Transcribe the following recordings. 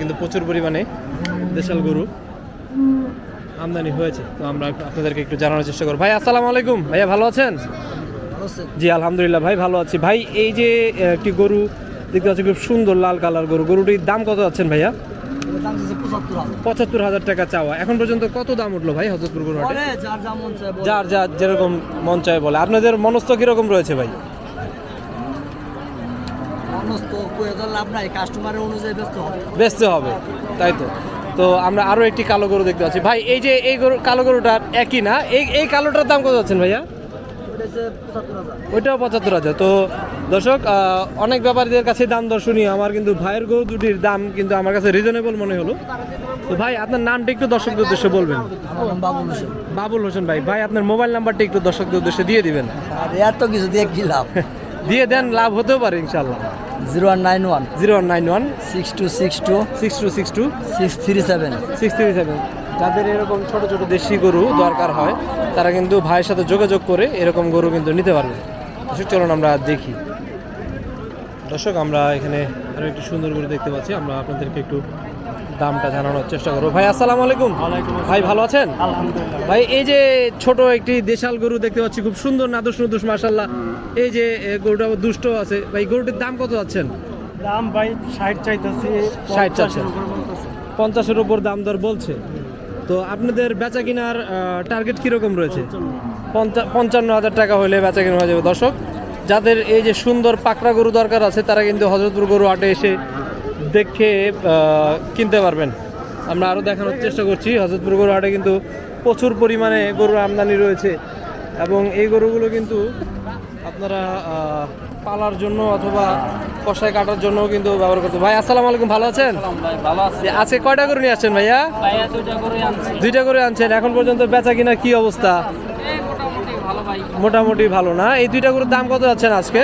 কিন্তু প্রচুর পরিমাণে দেশাল গরু আমদানি হয়েছে। তো আমরা আপনাদেরকে একটু জানানোর চেষ্টা করব। ভাই আসসালামু আলাইকুম। ভাইয়া ভালো আছেন? জি আলহামদুলিল্লাহ ভাই ভালো আছি। ভাই এই যে একটি গরু দেখতে পাচ্ছি খুব সুন্দর লাল কালার গরু। গরুটির দাম কত আছেন ভাইয়া? পঁচাত্তর হাজার। টাকা চাওয়া। এখন পর্যন্ত কত দাম উঠল ভাই হজরতপুর গরু যার যা যেরকম মন চায় বলে। আপনাদের মনস্থ কীরকম রয়েছে ভাই? তো লাভ নাই কাস্টমারের অনুযায়ী ব্যস্ত হবে। বেচতে হবে তাই তো। তো আমরা আরও একটি কালো গরু দেখতে পাচ্ছি। ভাই এই যে এই গরু কালো গরুটার একই না? এই এই কালোটার দাম কত যাচ্ছেন ভাইয়া? ওইটাও পঁচাত্তর হাজার। তো দর্শক অনেক ব্যাপারীদের কাছে দাম দর্শনীয়। আমার কিন্তু ভাইয়ের গরু দুটির দাম কিন্তু আমার কাছে রিজনেবল মনে হলো। তো ভাই আপনার নামটা একটু দর্শকদের উদ্দেশ্যে বলবেন। বাবুল হোসেন। বাবুল হোসেন ভাই ভাই আপনার মোবাইল নাম্বারটা একটু দর্শকদের উদ্দেশ্যে দিয়ে দিবেন। আর এত কিছু দিয়ে কি লাভ? দিয়ে দেন লাভ হতেও পারে ইনশাল্লাহ zero one nine one. Zero one nine one. Six two six two. Six two six two. Six three seven. Six three seven. যাদের এরকম ছোট ছোট দেশি গরু দরকার হয় তারা কিন্তু ভাইয়ের সাথে যোগাযোগ করে এরকম গরু কিন্তু নিতে পারবে। দর্শক চলুন আমরা দেখি। দর্শক আমরা এখানে আরও একটু সুন্দর গরু দেখতে পাচ্ছি। আমরা আপনাদেরকে একটু দামটা জানানোর চেষ্টা করব। ভাই আসসালামু আলাইকুম। ভাই ভালো আছেন? ভাই এই যে ছোট একটি দেশাল গরু দেখতে পাচ্ছি খুব সুন্দর নাদুস নুদুস মাসাল্লাহ এই যে গরুটা দুষ্ট আছে। ভাই গরুটির দাম কত যাচ্ছেন? দাম ভাই ষাট চাইতেছি 60 চাচ্ছেন। পঞ্চাশের উপর দাম দর বলছে। তো আপনাদের বেচা কিনার টার্গেট কীরকম রয়েছে? পঞ্চা- পঞ্চান্ন হাজার টাকা হলে বেচা কিনা হয়ে যাবে। দর্শক যাদের এই যে সুন্দর পাকড়া গরু দরকার আছে তারা কিন্তু হজরতপুর গরু হাটে এসে দেখে কিনতে পারবেন। আমরা আরও দেখানোর চেষ্টা করছি। হজরতপুর গরু হাটে কিন্তু প্রচুর পরিমাণে গরুর আমদানি রয়েছে। এবং এই গরুগুলো কিন্তু আপনারা পালার জন্য অথবা কষায় কাটার জন্য কিন্তু ব্যবহার করতে ভাই আসসালামু আলাইকুম ভালো আছেন? আছে। আজকে কয়টা করে নিয়ে আসছেন ভাইয়া? দুইটা করে আনছেন। এখন পর্যন্ত বেচা কিনা কি অবস্থা? মোটামুটি ভালো ভাই। মোটামুটি ভালো না? এই দুইটা গরুর দাম কত যাচ্ছেন আজকে?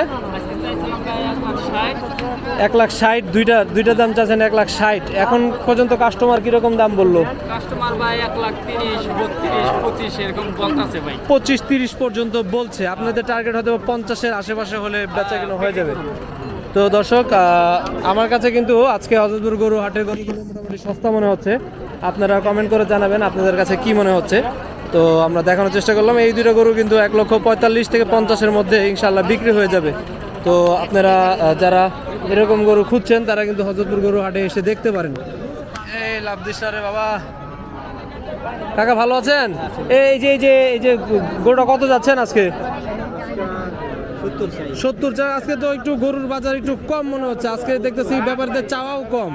এক লাখ ষাট দুইটা দুইটা দাম চাচ্ছেন এক লাখ ষাট। এখন পর্যন্ত কাস্টমার কীরকম দাম বলল? কাস্টমার ভাই এক লাখ তিরিশ বত্রিশ পঁচিশ এরকম বলতেছে ভাই। পঁচিশ তিরিশ পর্যন্ত বলছে। আপনাদের টার্গেট হয়তো পঞ্চাশের আশেপাশে হলে বেচা কিনা হয়ে যাবে। তো দর্শক আমার কাছে কিন্তু আজকে হজরতপুর গরু হাটের গরুগুলো মোটামুটি সস্তা মনে হচ্ছে। আপনারা কমেন্ট করে জানাবেন আপনাদের কাছে কি মনে হচ্ছে। তো আমরা দেখানোর চেষ্টা করলাম। এই দুটো গরু কিন্তু এক লক্ষ পঁয়তাল্লিশ থেকে পঞ্চাশের মধ্যে ইনশাল্লাহ বিক্রি হয়ে যাবে। তো আপনারা যারা এরকম গরু খুঁজছেন তারা কিন্তু হজরতপুর গরু হাটে এসে দেখতে পারেন। এই লাভ দিস না রে বাবা। কাকা ভালো আছেন? এই যে এই যে এই যে গরুটা কত যাচ্ছেন আজকে? সত্তর চা আজকে তো একটু গরুর বাজার একটু কম মনে হচ্ছে। আজকে দেখতেছি ব্যাপারীদের চাওয়াও কম।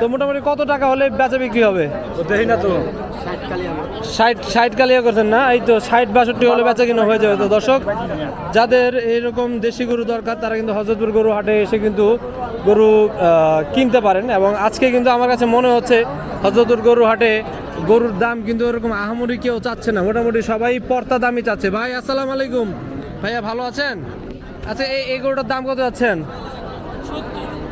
তো মোটামুটি কত টাকা হলে বেচা বিক্রি হবে? দেখি না তো। ষাট ষাট কালিয়া করছেন না? এই তো ষাট বাষট্টি হলে বেচা কিনা হয়ে যাবে তো দর্শক। যাদের এরকম দেশি গরু দরকার তারা কিন্তু হজরতপুর গরু হাটে এসে কিন্তু গরু কিনতে পারেন। এবং আজকে কিন্তু আমার কাছে মনে হচ্ছে হজরতপুর গরু হাটে গরুর দাম কিন্তু এরকম আহামরি কেউ চাচ্ছে না। মোটামুটি সবাই পর্তা দামই চাচ্ছে। ভাই আসসালামু আলাইকুম। ভাইয়া ভালো আছেন? আচ্ছা এই এই গরুটার দাম কত যাচ্ছেন?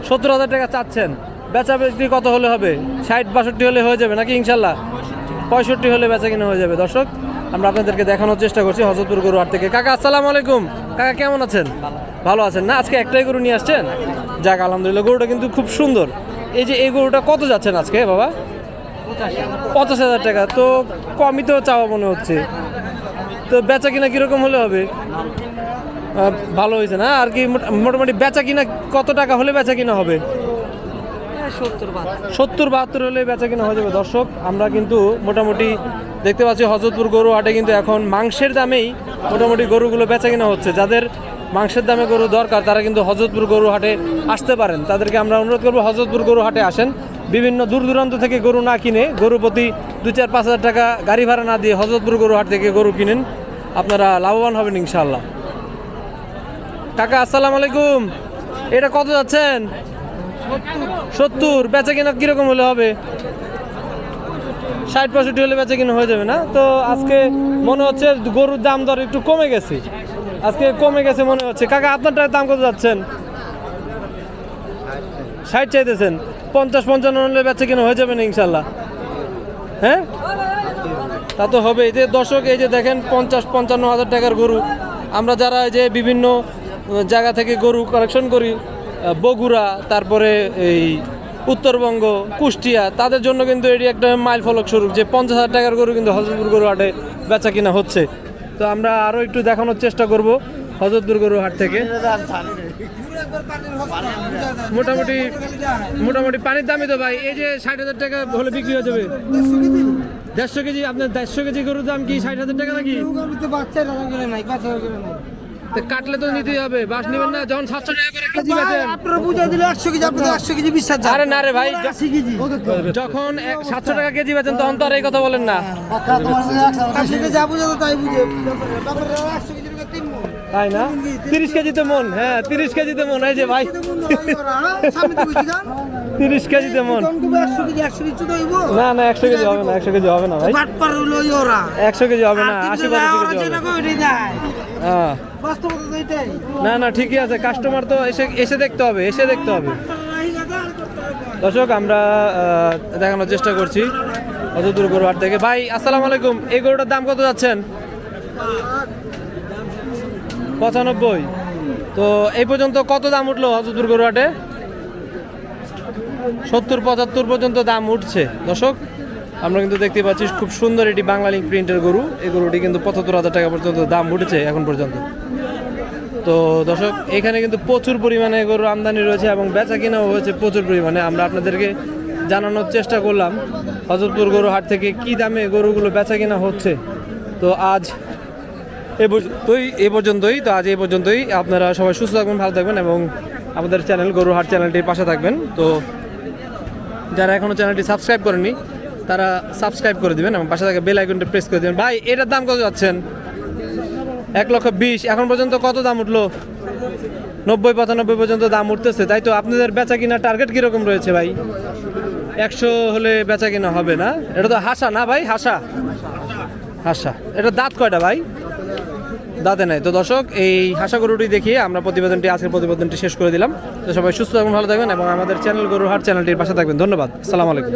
সত্তর হাজার টাকা চাচ্ছেন। বেচা বিক্রি কত হলে হবে? ষাট, বাষট্টি হলে হয়ে যাবে নাকি ইনশাল্লাহ? পঁয়ষট্টি হলে বেচা কিনা হয়ে যাবে। দর্শক, আমরা আপনাদেরকে দেখানোর চেষ্টা করছি হজরতপুর গরু হাট থেকে। কাকা, আসসালামু আলাইকুম। কাকা, কেমন আছেন? ভালো আছেন না? আজকে একটাই গরু নিয়ে আসছেন? যাক, আলহামদুলিল্লাহ, গরুটা কিন্তু খুব সুন্দর। এই যে এই গরুটা কত যাচ্ছেন আজকে বাবা? পঞ্চাশ হাজার টাকা। তো কমই তো চাওয়া মনে হচ্ছে। তো বেচা কিনা কীরকম হলে হবে? ভালো হয়েছে না? আর কি মোটা- মোটামুটি বেচা কিনা কত টাকা হলে বেচা কিনা হবে? সত্তর সত্তর বাহাত্তর হলে বেচা কিনা হয়ে যাবে। দর্শক আমরা কিন্তু মোটামুটি দেখতে পাচ্ছি হজরতপুর গরু হাটে কিন্তু এখন মাংসের দামেই মোটামুটি গরুগুলো বেচা কিনা হচ্ছে। যাদের মাংসের দামে গরু দরকার তারা কিন্তু হজরতপুর গরু হাটে আসতে পারেন। তাদেরকে আমরা অনুরোধ করব হজরতপুর গরু হাটে আসেন। বিভিন্ন দূর দূরান্ত থেকে গরু না কিনে গরু প্রতি দু চার পাঁচ হাজার টাকা গাড়ি ভাড়া না দিয়ে হজরতপুর গরু হাট থেকে গরু কিনেন। আপনারা লাভবান হবেন ইনশাল্লাহ কাকা, আসসালামু আলাইকুম। এটা কত যাচ্ছেন? সত্তর। বেচা কিনা কীরকম হলে হবে? ষাট, পঁয়ষট্টি হলে বেচা কিনা হয়ে যাবে না? তো আজকে মনে হচ্ছে গরুর দাম দর একটু কমে গেছে। আজকে কমে গেছে মনে হচ্ছে। কাকা আপনার আপনারটার দাম কত যাচ্ছেন? ষাট চাইতেছেন। পঞ্চাশ, পঞ্চান্ন হলে বেচা কিনা হয়ে যাবে না ইনশাল্লাহ। হ্যাঁ? তা তো হবে এই যে দর্শক, এই যে দেখেন, পঞ্চাশ, পঞ্চান্ন হাজার টাকার গরু। আমরা যারা এই যে বিভিন্ন জায়গা থেকে গরু কালেকশন করি বগুড়া, তারপরে এই উত্তরবঙ্গ, কুষ্টিয়া, তাদের জন্য কিন্তু এটি একটা মাইল ফলক স্বরূপ যে পঞ্চাশ হাজার টাকার গরু কিন্তু হজরতপুর গরু হাটে বেচা কিনা হচ্ছে। তো আমরা আরও একটু দেখানোর চেষ্টা করব হজরতপুর গরু হাট থেকে। মোটামুটি মোটামুটি পানির দামই তো ভাই। এই যে ষাট হাজার টাকা হলে বিক্রি হয়ে যাবে। দেড়শো কেজি, আপনার দেড়শো কেজি গরুর দাম কি ষাট হাজার টাকা নাকি? কাটলে তো নিতেই হবে বাস নেবেন না যখন সাতশো টাকা করে কেজি বেচেন। আপনারা বুঝাই দিলে একশো কেজি আপনি একশো কেজি বিশ্বাস আরে না রে ভাই কেজি। যখন সাতশো টাকা কেজি বেচেন তখন তো আর এই কথা বলেন না। কেজি। যা বুঝাতো তাই বুঝে। একশো কেজির তাই না? তিরিশ কেজিতে মন হ্যাঁ তিরিশ কেজিতে মন এই যে ভাই। তিরিশ কেজিতে মন না? না একশো কেজি হবে না একশো কেজি হবে না ভাই। একশো কেজি হবে না আশি কেজি হবে। না না, ঠিকই আছে। কাস্টমার তো এসে এসে দেখতে হবে, এসে দেখতে হবে। দর্শক, আমরা দেখানোর চেষ্টা করছি অত দূর গরু থেকে। ভাই, আসসালামু আলাইকুম। এই গরুটার দাম কত যাচ্ছেন? পঁচানব্বই। তো এই পর্যন্ত কত দাম উঠল হজরতপুর গরু হাটে সত্তর, পঁচাত্তর পর্যন্ত দাম উঠছে। দর্শক আমরা কিন্তু দেখতে পাচ্ছি খুব সুন্দর এটি বাংলা লিঙ্ক প্রিন্টের গরু। এই গরুটি কিন্তু পঁচাত্তর হাজার টাকা পর্যন্ত দাম উঠেছে এখন পর্যন্ত। তো দর্শক, এখানে কিন্তু প্রচুর পরিমাণে গরু আমদানি রয়েছে এবং বেচা কিনাও হয়েছে প্রচুর পরিমাণে। আমরা আপনাদেরকে জানানোর চেষ্টা করলাম, হজরতপুর গরু হাট থেকে কি দামে গরুগুলো বেচা কিনা হচ্ছে। তো আজ এ পর্যন্তই এ পর্যন্তই, তো আজ এই পর্যন্তই। আপনারা সবাই সুস্থ থাকবেন, ভালো থাকবেন এবং আমাদের চ্যানেল গরু হাট চ্যানেলটির পাশে থাকবেন। তো যারা এখনও চ্যানেলটি সাবস্ক্রাইব করেনি তারা সাবস্ক্রাইব করে দিবেন এবং পাশে থাকা বেল আইকনটা প্রেস করে দিবেন। ভাই, এটার দাম কত যাচ্ছেন? এক লক্ষ বিশ। এখন পর্যন্ত কত দাম উঠল? নব্বই, পঁচানব্বই পর্যন্ত দাম উঠতেছে। তাই তো আপনাদের বেচা কিনা টার্গেট কীরকম রয়েছে ভাই? একশো হলে বেচা কিনা হবে না? এটা তো হাসা না ভাই? হাসা? হাসা। এটা দাঁত কয়টা ভাই? দাঁতে নাই। তো দর্শক, এই হাসা গরুটি দেখিয়ে আমরা প্রতিবেদনটি, আজকের প্রতিবেদনটি শেষ করে দিলাম। তো সবাই সুস্থ থাকবেন ভালো থাকবেন এবং আমাদের চ্যানেল গরু হাট চ্যানেলটির পাশে থাকবেন। ধন্যবাদ। আসসালামু আলাইকুম।